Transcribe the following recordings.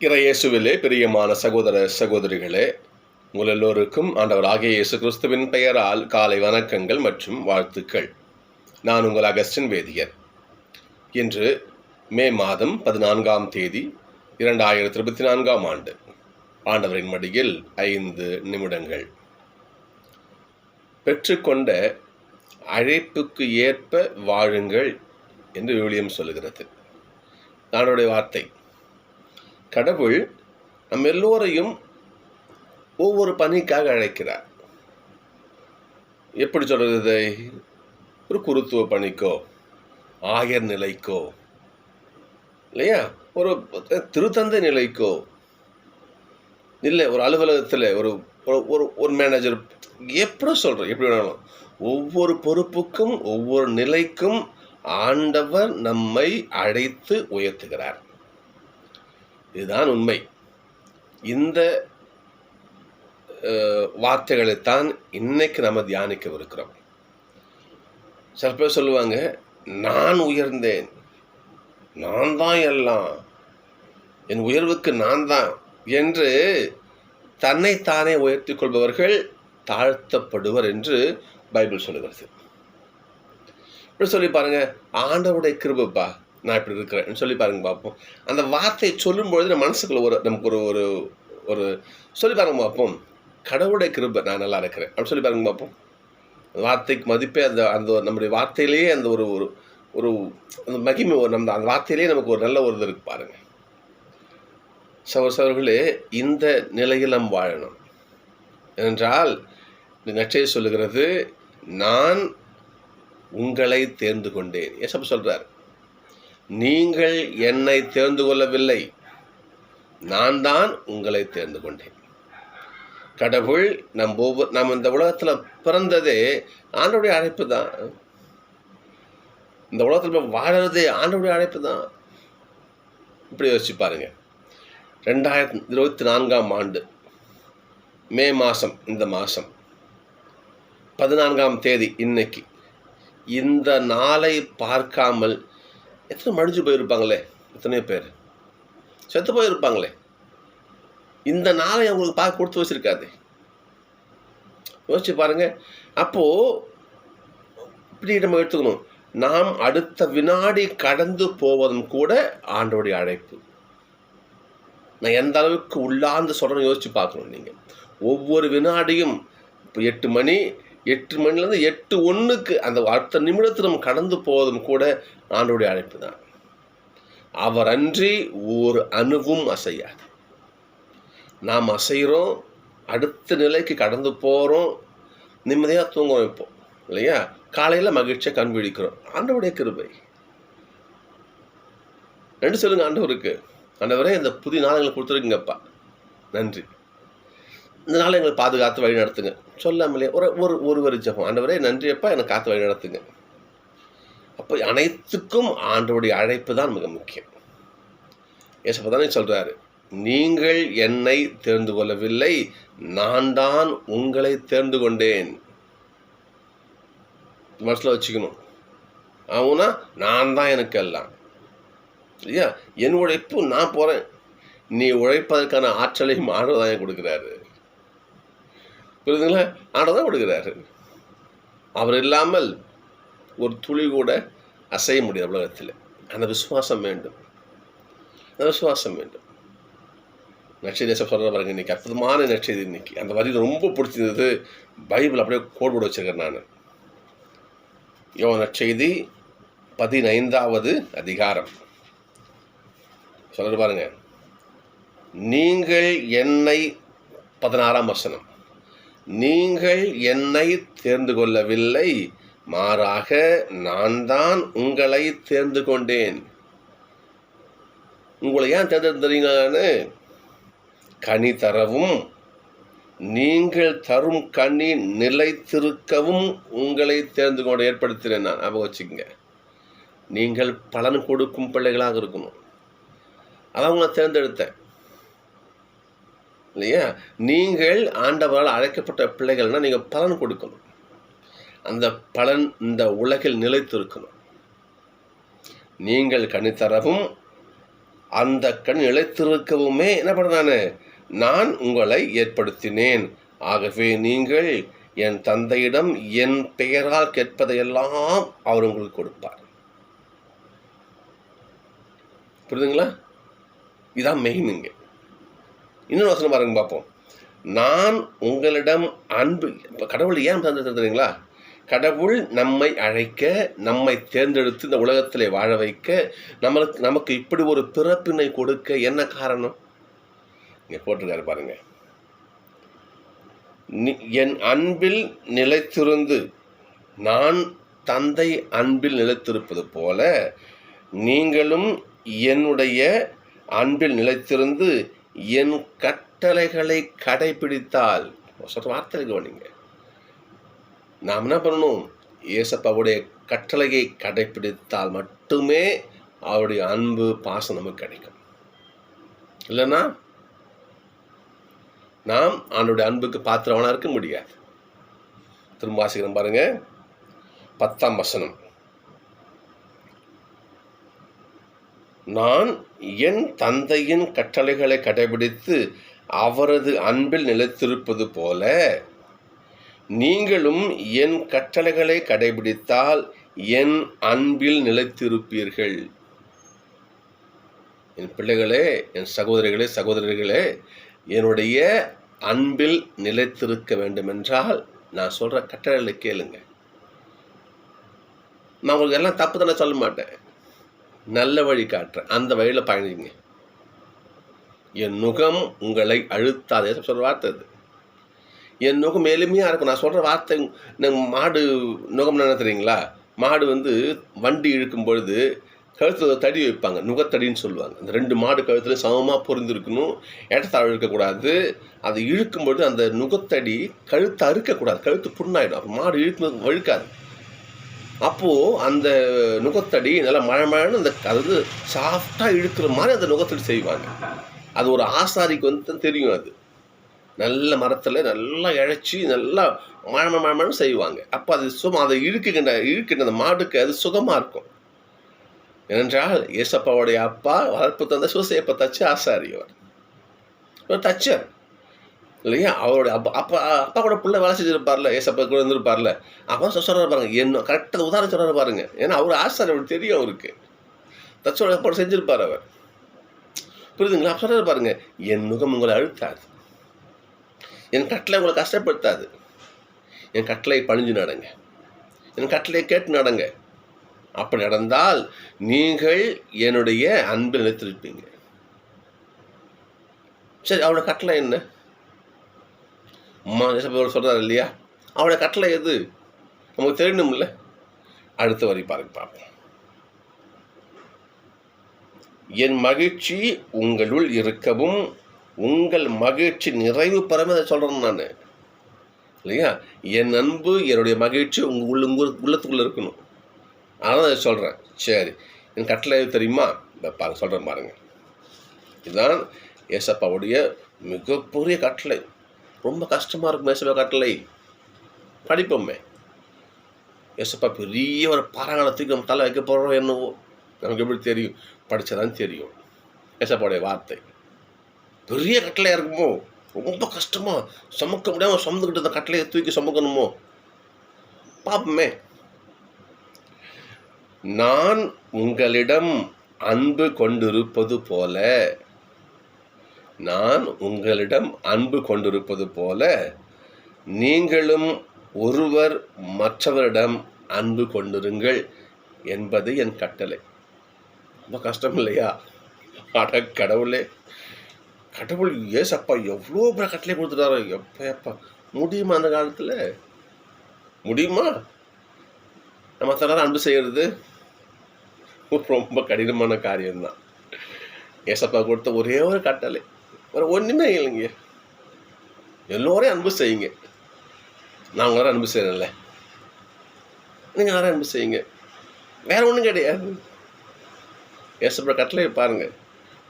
இறையேசுவிலே பிரியமான சகோதர சகோதரிகளே உங்கள் எல்லோருக்கும் ஆண்டவராகிய இயேசு கிறிஸ்துவின் பெயரால் காலை வணக்கங்கள் மற்றும் வாழ்த்துக்கள். நான் உங்கள் அகஸ்டின் வேதியர். இன்று மே மாதம் பதினான்காம் தேதி இரண்டாயிரத்தி இருபத்தி நான்காம் ஆண்டு. ஆண்டவரின் மடியில் ஐந்து நிமிடங்கள். பெற்றுக்கொண்ட அழைப்புக்கு ஏற்ப வாழுங்கள் என்று விவிலியம் சொல்லுகிறது. நானுடைய வார்த்தை கடவுள் நம் எல்லோரையும் ஒவ்வொரு பணிக்காக அழைக்கிறார். எப்படி சொல்கிறது இதை? ஒரு குருத்துவ பணிக்கோ ஆயர் நிலைக்கோ இல்லையா? ஒரு திருத்தந்தை நிலைக்கோ இல்லை ஒரு அலுவலகத்தில் ஒரு ஒரு- ஒரு ஒரு மேனேஜர் எப்படி சொல்கிறோம் எப்படி வேணாலும். ஒவ்வொரு பொறுப்புக்கும் ஒவ்வொரு நிலைக்கும் ஆண்டவர் நம்மை அழைத்து உயர்த்துகிறார். இதுதான் உண்மை. இந்த வார்த்தைகளைத்தான் இன்னைக்கு நம்ம தியானிக்கவிருக்கிறோம். சில பேர் சொல்லுவாங்க நான் உயர்ந்தேன். நான் தான் எல்லாம். என் உயர்வுக்கு நான் தான். என்று தன்னைத்தானே உயர்த்தி கொள்பவர்கள் தாழ்த்தப்படுவர் என்று பைபிள் சொல்லுகிறது. இப்படி சொல்லி பாருங்க ஆண்டவுடைய கிருபப்பா நான் இப்படி இருக்கிறேன் சொல்லி பாருங்க பார்ப்போம். அந்த வார்த்தையை சொல்லும்பொழுது நம்ம மனசுக்குள்ள ஒரு நமக்கு ஒரு ஒரு ஒரு சொல்லி பாருங்க பார்ப்போம். கடவுளுடைய கிருபை நான் நல்லா இருக்கிறேன். அப்படி சொல்லி பாருங்க பார்ப்போம். அந்த வார்த்தைக்கு மதிப்பே அந்த அந்த ஒரு நம்முடைய வார்த்தையிலேயே அந்த ஒரு ஒரு ஒரு அந்த மகிமை ஒரு நம்ம அந்த வார்த்தையிலேயே நமக்கு ஒரு நல்ல ஒரு இது இருக்கு பாருங்கள் சவர் சவர்களே இந்த நிலையில் நாம் வாழணும். என்றால் இந்த சொல்லுகிறது நான் உங்களை தேர்ந்து கொண்டேன். ஏசப்ப சொல்கிறார் நீங்கள் என்னை தேர்ந்து கொள்ளவில்லை நான் தான் உங்களை தேர்ந்து கொண்டேன் கடவுள் நம் ஒவ்வொரு நம்ம இந்த உலகத்தில் பிறந்ததே ஆண்டவுடைய அழைப்பு தான். இந்த உலகத்தில் வாழறதே ஆண்டவுடைய அழைப்பு தான். இப்படி யோசிச்சு பாருங்க. ரெண்டாயிரத்தி இருபத்தி நான்காம் ஆண்டு மே மாதம் இந்த மாதம் பதினான்காம் தேதி இன்னைக்கு. இந்த நாளை பார்க்காமல் எத்தனை மடிஞ்சு போயிருப்பாங்களே? எத்தனையோ பேர். செத்து போயிருப்பாங்களே. இந்த நாளை அவங்களுக்கு பார்க்க கொடுத்து வச்சுருக்காது. யோசிச்சு பாருங்க. அப்போது இப்படி நம்ம எடுத்துக்கணும். நாம் அடுத்த வினாடி கடந்து போவதும் கூட ஆண்டோடைய அழைப்பு. நான் எந்த அளவுக்கு உள்ளார்ந்து சொல்கிறேன்னு யோசிச்சு பார்க்கணும் நீங்கள் ஒவ்வொரு வினாடியும் இப்போ எட்டு மணி எட்டு மணிலேருந்து எட்டு ஒன்றுக்கு அந்த அடுத்த நிமிடத்தில் நம்ம கடந்து போவதும் கூட ஆண்டோடைய அழைப்பு தான். அவர் அன்றி ஒரு அணுவும் அசையாது. நாம் அசைகிறோம் அடுத்த நிலைக்கு கடந்து போகிறோம் நிம்மதியாக தூங்க வைப்போம் இல்லையா? காலையில் மகிழ்ச்சியாக கண் விழிக்கிறோம். ஆண்டவருடைய கிருபை. ரெண்டு சொல்லுங்க ஆண்டவருக்கு. ஆண்டவரே இந்த புதிய நாளங்களை கொடுத்துருக்குங்கப்பா. நன்றி. இந்த நாளை எங்களை பாதுகாத்து வழி நடத்துங்க. சொல்லாமலே ஒரு ஒரு ஒரு ஜபம். ஆண்டவரே நன்றியப்பா என்னை காத்து வழி நடத்துங்க. அப்போ அனைத்துக்கும் ஆண்டவருடைய அழைப்பு தான் மிக முக்கியம். ஏசப்பா தானே சொல்கிறாரு நீங்கள் என்னை தேர்ந்து கொள்ளவில்லை நான் தான் உங்களை தேர்ந்து கொண்டேன். மனசில் வச்சுக்கணும். அவனா நான் தான் எனக்கு எல்லாம். இல்லையா? என் உழைப்பு நான் போகிறேன் நீ உழைப்பதற்கான ஆற்றலையும் ஆண்டவர் தான் கொடுக்குறாரு. புரியுதுங்களா? ஆண்டவர் தான் கொடுக்குறாரு அவர் இல்லாமல் ஒரு துளி கூட அசைய முடியாது உலகத்தில். அந்த விசுவாசம் வேண்டும். அந்த விசுவாசம் வேண்டும். நட்சதி சொல்கிற பாருங்க இன்னைக்கு. அற்புதமான நட்சதி இன்னைக்கு. அந்த வரி ரொம்ப பிடிச்சிருந்தது. பைபிள் அப்படியே கோட் போட வச்சுருக்கேன் நான். யோ நற்செய்தி பதினைந்தாவது அதிகாரம். சொல்றது பாருங்க. நீங்கள் என்னை பதினாறாம் வசனம். நீங்கள் என்னை தேர்ந்து கொள்ளவில்லை மாறாக நான் தான் உங்களை தேர்ந்து கொண்டேன் உங்களை ஏன் தேர்ந்தெடுத்தீங்கன்னு கனி தரவும் நீங்கள் தரும் கனி நிலைத்திருக்கவும் உங்களை தேர்ந்து கொண்டு ஏற்படுத்தினேன் நான். அப்போ வச்சுக்கோங்க. நீங்கள் பலன் கொடுக்கும் பிள்ளைகளாக இருக்கணும். அதான் உங்களை தேர்ந்தெடுத்தேன். இல்லையா? நீங்கள் ஆண்டவரால் அழைக்கப்பட்ட பிள்ளைகள்னா நீங்கள் பலன் கொடுக்கணும். அந்த பலன் இந்த உலகில் நிலைத்திருக்கணும். நீங்கள் கனித்தரவும் அந்த கண் நிலைத்திருக்கவுமே என்ன பண்ணுறானு நான் உங்களை ஏற்படுத்தினேன். ஆகவே நீங்கள் என் தந்தையிடம் என் பெயரால் கேட்பதையெல்லாம் அவர் உங்களுக்கு கொடுப்பார். புரியுதுங்களா? இதான் மெயின் இங்கே. இன்னொரு வசனம் பாருங்க பார்ப்போம். நான் உங்களிடம் அன்பு இப்போ கடவுள் ஏன் தந்துருக்கிறீங்களா கடவுள் நம்மை அழைக்க நம்மை தேர்ந்தெடுத்து இந்த உலகத்தில் வாழ வைக்க நம்மளுக்கு நமக்கு இப்படி ஒரு பிறப்பினை கொடுக்க என்ன காரணம்? இங்கே போட்டிருக்காரு பாருங்க. என் அன்பில் நிலைத்திருந்து நான் தந்தை அன்பில் நிலைத்திருப்பது போல நீங்களும் என்னுடைய அன்பில் நிலைத்திருந்து என் கட்டளைகளை கடைபிடித்தால். சொல்கிற வார்த்தை கவனிங்க நாம் என்ன பண்ணணும்? இயேசப்பாவுடைய கட்டளையை கடைபிடித்தால் மட்டுமே அவருடைய அன்பு பாசம் நமக்கு கிடைக்கும். இல்லைன்னா நாம் அவனுடைய அன்புக்கு பாத்திரவனாக இருக்க முடியாது. திரும்ப வாசிக்கிறோம் பாருங்க. பத்தாம் வசனம். நான் என் தந்தையின் கட்டளைகளை கடைபிடித்து அவரது அன்பில் நிலைத்திருப்பது போல நீங்களும் என் கட்டளைகளை கடைபிடித்தால் என் அன்பில் நிலைத்திருப்பீர்கள். என் பிள்ளைகளே என் சகோதரிகளே சகோதரர்களே என்னுடைய அன்பில் நிலைத்திருக்க வேண்டுமென்றால் நான் சொல்கிற கட்டளைகளை கேளுங்க. நான் உங்களுக்கு எல்லாம் தப்பு தானே சொல்ல மாட்டேன். நல்ல வழி காட்டுறேன். அந்த வழியில் பயணிங்க. என் நுகம் உங்களை அழுத்தாதே. சொல்கிற வார்த்தை அது. என் நுகம் எளிமையாக இருக்கும். நான் சொல்கிற வார்த்தை நம்ம மாடு நுகம் நினைத்துறீங்களா மாடு வந்து வண்டி இழுக்கும் பொழுது கழுத்தில் தடி வைப்பாங்க. நுகத்தடின்னு சொல்லுவாங்க. அந்த ரெண்டு மாடு கழுத்தில் சமமாக பொருந்திருக்கணும். ஏற்றத்தாழ் இருக்கக்கூடாது அதை இழுக்கும் பொழுது அந்த நுகத்தடி கழுத்தை அறுக்கக்கூடாது. கழுத்து புண்ணாயிடும். அப்போ மாடு இழுக்கும் வழுக்காது. அப்போது அந்த நுகத்தடி நல்லா மழை மழைன்னு அந்த அது சாஃப்டாக இழுக்கிற மாதிரி அந்த நுகத்தடி செய்வாங்க. அது ஒரு ஆசாரிக்கு வந்து தான் தெரியும் அது. நல்ல மரத்தில் நல்லா இழைச்சி நல்லா மழை மழை செய்வாங்க. அப்போ அது சும்மா அதை இழுக்குகின்ற இழுக்கின்ற அந்த மாடுக்கு அது சுகமாக இருக்கும். ஏனென்றால் ஏசப்பாவுடைய அப்பா வளர்ப்பு தந்த சூசையப்ப தச்சு ஆசாரி அவர். ஒரு தச்சர். இல்லையா? அவரோட அப்பா அப்பா அப்பா கூட பிள்ளை வேலை செஞ்சிருப்பார்ல ஏசப்பா கூட இருந்திருப்பார்ல. அப்பா சொல்கிறாரு பாருங்க என்ன கரெக்டாக உதாரணம் சொல்கிறாரு பாருங்க. ஏன்னா அவர் ஆசாரி அவருக்கு தெரியும் அவருக்கு. தச்சோட அப்பா செஞ்சிருப்பார் அவர். புரியுதுங்களா? அப்போ சொல்கிறாரு பாருங்க என் முகம் உங்களை அழுத்தாது. என் கட்டளை உங்களை கஷ்டப்படுத்தாது. என் கட்டளை பணிஞ்சு நடங்க. என் கட்டளையை கேட்டு நடங்க. அப்படி நடந்தால் நீங்கள் என்னுடைய அன்பில் நிலைத்திருப்பீங்க. சரி அவரோட கட்டளை என்ன? அம்மா இயேசுப்பா சொல்கிறார் இல்லையா? அவருடைய கட்டளை எது? நமக்கு தெரியணும்ல? அடுத்த வரி பாருங்க பார்ப்போம் என் மகிழ்ச்சி உங்களுள் இருக்கவும் உங்கள் மகிழ்ச்சி நிறைவு பெறமே அதை சொல்கிறேன் நான். இல்லையா? என் அன்பு என்னுடைய மகிழ்ச்சி உங்கள் உள்ள உங்கள் உள்ளத்துக்குள்ளே இருக்கணும். அதான் அதை சொல்கிறேன் சரி. என் கட்டளை எது தெரியுமா? இந்த பாருங்க சொல்கிறேன் பாருங்கள் இதுதான் ஏசப்பாவுடைய மிகப்பெரிய கட்டளை. ரொம்ப கஷ்டமாக இருக்கும் ஏசப்பா கட்டளை படிப்போமே. ஏசப்பா பெரிய ஒரு பாறாங்கலத்துக்கு நம்ம தலை வைக்க போகிறோம் என்னவோ. நமக்கு எப்படி தெரியும்? படித்ததான் தெரியும். ஏசப்பாவுடைய வார்த்தை. பெரிய கட்டளையாக இருக்குமோ? ரொம்ப கஷ்டமாக சுமக்க முடியாமல் சுமந்துக்கிட்டு இருந்த கட்டளையை தூக்கி சுமக்கணுமோ? பார்ப்போமே நான் உங்களிடம் அன்பு கொண்டிருப்பது போல நான் உங்களிடம் அன்பு கொண்டிருப்பது போல நீங்களும் ஒருவர் மற்றவரிடம் அன்பு கொண்டிருங்கள் என்பது என் கட்டளை. ரொம்ப கஷ்டம் இல்லையா? அட கடவுளே. கடவுள் ஏசப்பா எவ்வளோ பெரிய கட்டளை கொடுத்துட்டாரோ? எப்போ எப்பா. முடியுமா அந்த காலத்தில்? முடியுமா? நம்ம தர அன்பு செய்கிறது ரொம்ப கடினமான காரியம்தான். ஏசப்பா கொடுத்த ஒரே ஒரு கட்டளை. வேறு ஒன்றுமே இல்லைங்க. எல்லோரையும் அன்பு செய்யுங்க. நான் உங்களை அன்பு செய்கிறேன்ல நீங்கள் யாரும் அன்பு செய்யுங்க. வேறு ஒன்றும் கிடையாது. ஏசப்பட கட்டளை பாருங்கள்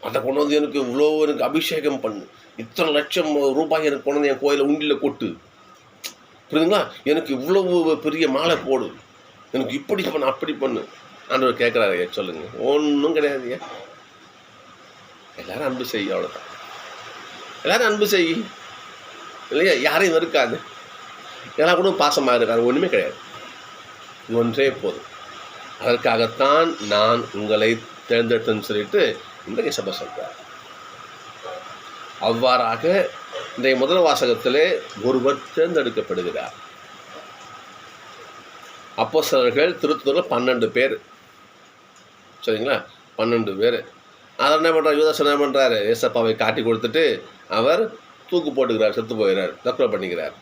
அதை கொண்டு வந்து எனக்கு இவ்வளோ எனக்கு அபிஷேகம் பண்ணு. இத்தனை லட்சம் ரூபாய் எனக்கு கொண்டு வந்து என் கோயிலை உண்டியில் கொட்டு. புரியுதுங்களா? எனக்கு இவ்வளவு பெரிய மாலை போடு. எனக்கு இப்படி பண்ணு அப்படி பண்ணு. ஆண்டவர் கேட்குறாரு சொல்லுங்க. ஒன்றும் கிடையாதுயா எல்லாரும் அன்பு செய்ய அவ்வளோதான் எல்லாரும் அன்பு செய். இல்லையா? யாரையும் வெறுக்காது. எல்லா கூட பாசமாக இருக்காது. ஒன்றுமே கிடையாது. இது ஒன்றே போதும். அதற்காகத்தான் நான் உங்களை தேர்ந்தெடுத்தேன்னு சொல்லிட்டு இன்றைக்கு சபை சொல்கிறார் அவ்வாறாக இன்றைய முதல் வாசகத்திலே ஒருவர் தேர்ந்தெடுக்கப்படுகிறார். அப்போ சிலர்கள் திருத்தூரில் பன்னெண்டு பேர். சரிங்களா? பன்னெண்டு பேர். அதை என்ன பண்ணுறார் யூதாஸ் என்ன பண்ணுறாரு ஏசப்பாவை காட்டி கொடுத்துட்டு அவர் தூக்கு போட்டுக்கிறார் செத்து போயிடுறார் தற்கொலை பண்ணிக்கிறார்.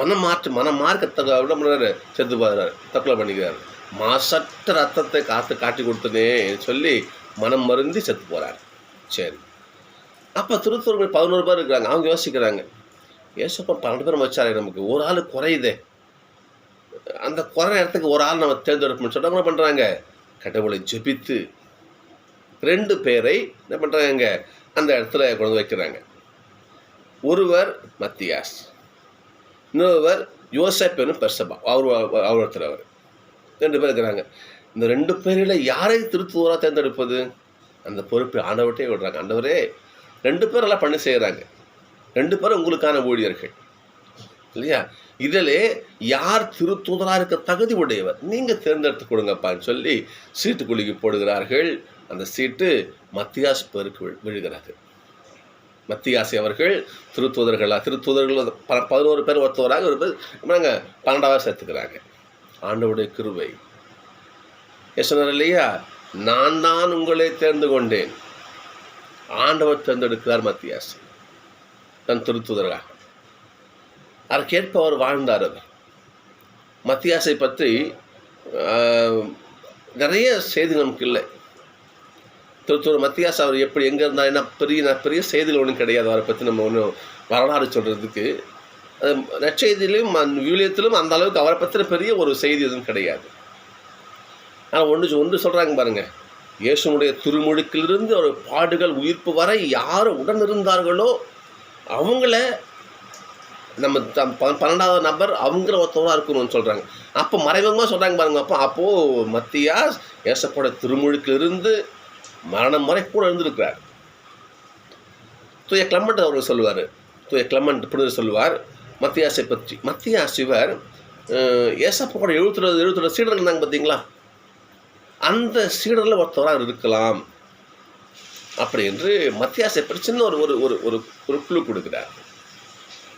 மனம் மாற்று மனம் மார்க்க விட முடியாது செத்து போகிறார் தற்கொலை பண்ணிக்கிறார். மாசற்ற ரத்தத்தை காத்து காட்டி கொடுத்தனே சொல்லி மனம் மருந்தி செத்து போகிறார் சரி. அப்போ திருத்தூர்கள் பதினோரு பேர் இருக்கிறாங்க. அவங்க யோசிக்கிறாங்க. ஏசப்பா பன்னெண்டு பேர் வச்சாரு நமக்கு. ஒரு ஆள் குறையுதே. அந்த குறை இடத்துக்கு ஒரு ஆள் நம்ம தேர்ந்தெடுப்போம்னு சொல்லிட்டு என்ன பண்ணுறாங்க கடவுளை ஜெபித்து ரெண்டு பேரை என்ன பண்ணுறாங்க அந்த இடத்துல கொண்டு வைக்கிறாங்க. ஒருவர் மத்தியாஸ் இன்னொருவர் யோசப்பேனும் பெர்சபா அவர் அவர் ஒருத்தர் அவர். ரெண்டு பேர் இருக்கிறாங்க. இந்த ரெண்டு பேரில் யாரை திருத்துவராக தேர்ந்தெடுப்பது? அந்த பொறுப்பை ஆண்டவர்கிட்டே விடுறாங்க. ஆண்டவரே ரெண்டு பேரெல்லாம் பண்ணி செய்கிறாங்க ரெண்டு பேரும் உங்களுக்கான ஊழியர்கள். இல்லையா? இதிலே யார் திருத்தூதராக இருக்க தகுதி உடையவர்? நீங்கள் தேர்ந்தெடுத்து கொடுங்கப்பான்னு சொல்லி சீட்டு குலுக்கி போடுகிறார்கள். அந்த சீட்டு மத்தியாஸ் பேருக்கு விழு- விழுகிறது. மத்தியாசி அவர்கள் திருத்தூதர்களாக திருத்தூதர்கள் ப பதினோரு பேர் ஒருத்தவராக ஒரு பேர் நாங்கள் பன்னெண்டாவது சேர்த்துக்கிறாங்க. ஆண்டவுடைய கிருவை சொன்னார் இல்லையா? நான் தான் உங்களை தேர்ந்து கொண்டேன் ஆண்டவர் தேர்ந்தெடுக்கிறார் மத்தியாசி தன் திருத்துதராக. அதற்கேற்ப அவர் வாழ்ந்தார் அவர். மத்தியாசை பற்றி நிறைய செய்தி நமக்கு இல்லை. திருத்தூர் மத்தியாஸ் அவர் எப்படி எங்கே இருந்தார் என்ன பெரிய பெரிய செய்திகள் ஒன்றும் கிடையாது. அவரை பற்றி நம்ம ஒன்றும் வரலாறு சொல்கிறதுக்கு நற்செய்தியிலும் விவிலியத்திலும் அந்த அளவுக்கு அவரை பற்றின பெரிய ஒரு செய்தி எதுவும் கிடையாது. ஆனால் ஒன்று ஒன்று சொல்கிறாங்க பாருங்கள் இயேசுனுடைய திருமுழுக்கிலிருந்து ஒரு பாடுகள் உயிர்ப்பு வரை யார் உடன் இருந்தார்களோ அவங்கள நம்ம ப- பன்னெண்டாவது நபர் அவங்கள ஒருத்தவராக இருக்கணும்னு சொல்கிறாங்க அப்போ மறைமுகமாக சொல்கிறாங்க பாருங்க. அப்போ அப்போது மத்தியா ஏசப்போட திருமுழுக்கிலிருந்து மரணம் வரை கூட இருந்திருக்கிறார். தூய கிளமண்ட் அவர் சொல்லுவார். தூய கிளமண்ட் புனிதர் சொல்லுவார். மத்தியாசை பற்றி. மத்தியாஸ் இவர் அஹ், ஏசப்பாவோட எழுபத்தி எழுபத்தி சீடர்கள் இருந்தாங்க பார்த்தீங்களா அந்த சீடரில் ஒருத்தவராக இருக்கலாம். அப்படி என்று மத்தியாசை பற்றி சின்ன ஒரு ஒரு ஒரு ஒரு ஒரு குழு கொடுக்குறார்.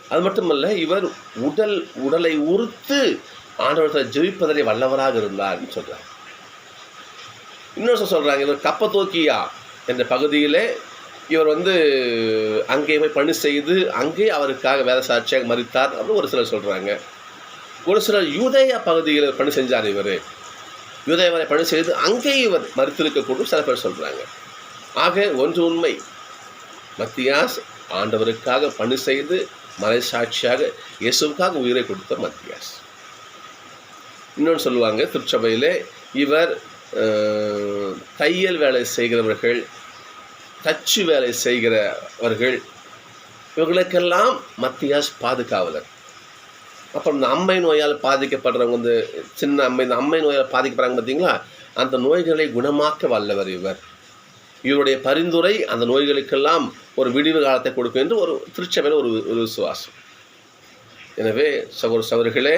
அது மட்டுமல்ல இவர் உடல் உடலை உறுத்து ஆண்டவர்களை ஜெயிப்பதிலே வல்லவராக இருந்தார்னு சொல்கிறார் இன்னொரு சொல்கிறாங்க இவர் கப்பத்தோக்கியா என்ற பகுதியிலே இவர் வந்து அங்கே போய் பணி செய்து அங்கே அவருக்காக வேத சாட்சியாக மறித்தார் அப்படின்னு ஒரு சிலர் சொல்கிறாங்க ஒரு சிலர் யூதயா பகுதியில் பணி செஞ்சார் இவர். யூதேயாவை பணி செய்து அங்கே இவர் மறித்திருக்கக்கூடும் சில பேர் சொல்கிறாங்க ஆக ஒன்று உண்மை மத்தியாஸ் ஆண்டவருக்காக பணி செய்து மறைசாட்சியாக இயேசுக்காக உயிரை கொடுத்த மத்தியாஸ். இன்னொன்று சொல்லுவாங்க திருச்சபையில் இவர் தையல் வேலை செய்கிறவர்கள் தச்சு வேலை செய்கிறவர்கள் இவர்களுக்கெல்லாம் மத்தியாஸ் பாதுகாவலர். அப்புறம் இந்த அம்மை நோயால் பாதிக்கப்படுறவங்க வந்து சின்ன அம்மை இந்த அம்மை நோயால் பாதிக்கப்படுறாங்க பார்த்தீங்களா? அந்த நோய்களை குணமாக்க வல்லவர் இவர். இவருடைய பரிந்துரை அந்த நோய்களுக்கெல்லாம் ஒரு விடிவு காலத்தை கொடுக்கும் என்று ஒரு திருச்சபையில் ஒரு ஒரு விசுவாசம் எனவே சகோதர சகோதரிகளே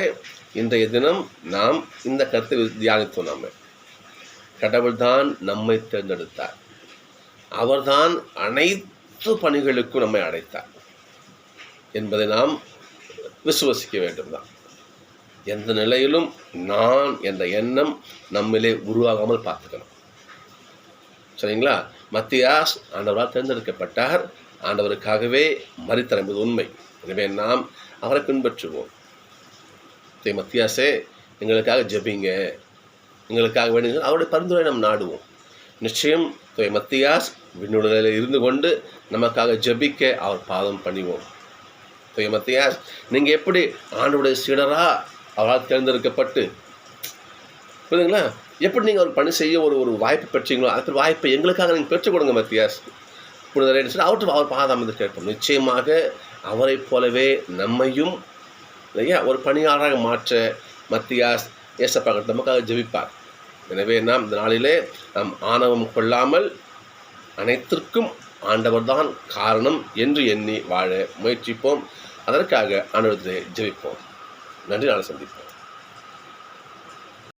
இன்றைய தினம் நாம் இந்த கருத்தை தியானித்தோம் நம்ம கடவுள்தான் நம்மை தேர்ந்தெடுத்தார். அவர்தான் அனைத்து பணிகளுக்கும் நம்மை அடைத்தார். என்பதை நாம் விசுவசிக்க வேண்டும் தான் எந்த நிலையிலும் நான் என்ற எண்ணம் நம்மிலே உருவாகாமல் பார்த்துக்கணும். சரிங்களா? மத்தியாஸ் ஆண்டவரால் தேர்ந்தெடுக்கப்பட்டார். ஆண்டவருக்காகவே மறித்தார் என்பது உண்மை. எனவே நாம் அவரை பின்பற்றுவோம். மத்தியாசே எங்களுக்காக ஜெபிங்க. எங்களுக்காக வேணுங்க அவருடைய பரிந்துரை நாம் நாடுவோம். நிச்சயம் தூய மத்தியாஸ் விண்ணுடலில் இருந்து கொண்டு நமக்காக ஜெபிக்க அவர் பாதம் பண்ணிவோம் தூய மத்தியாஸ் நீங்கள் எப்படி ஆண்டுடைய சீடராக அவரால் தேர்ந்தெடுக்கப்பட்டு புரியுதுங்களா? எப்படி நீங்கள் ஒரு பணி செய்ய ஒரு ஒரு வாய்ப்பு பெற்றீங்களோ அந்த வாய்ப்பை எங்களுக்காக நீங்கள் பெற்றுக் கொடுங்க மத்தியாஸ். புனிதரே சொல்லி அவர்கிட்ட அவர் பாதம் வந்து கேட்போம். நிச்சயமாக அவரைப் போலவே நம்மையும் இல்லையா? ஒரு பணியாளராக மாற்ற மத்தியாஸ் ஏசப்பாக நமக்காக ஜெபிப்பார். எனவே நாம் இந்த நாளிலே நாம் ஆணவம் கொள்ளாமல் அனைத்திற்கும் ஆண்டவர்தான் காரணம் என்று எண்ணி வாழ முயற்சிப்போம். அதற்காக ஆண்டவரத்தை ஜெபிப்போம். நன்றி. நாளை சந்திப்போம்.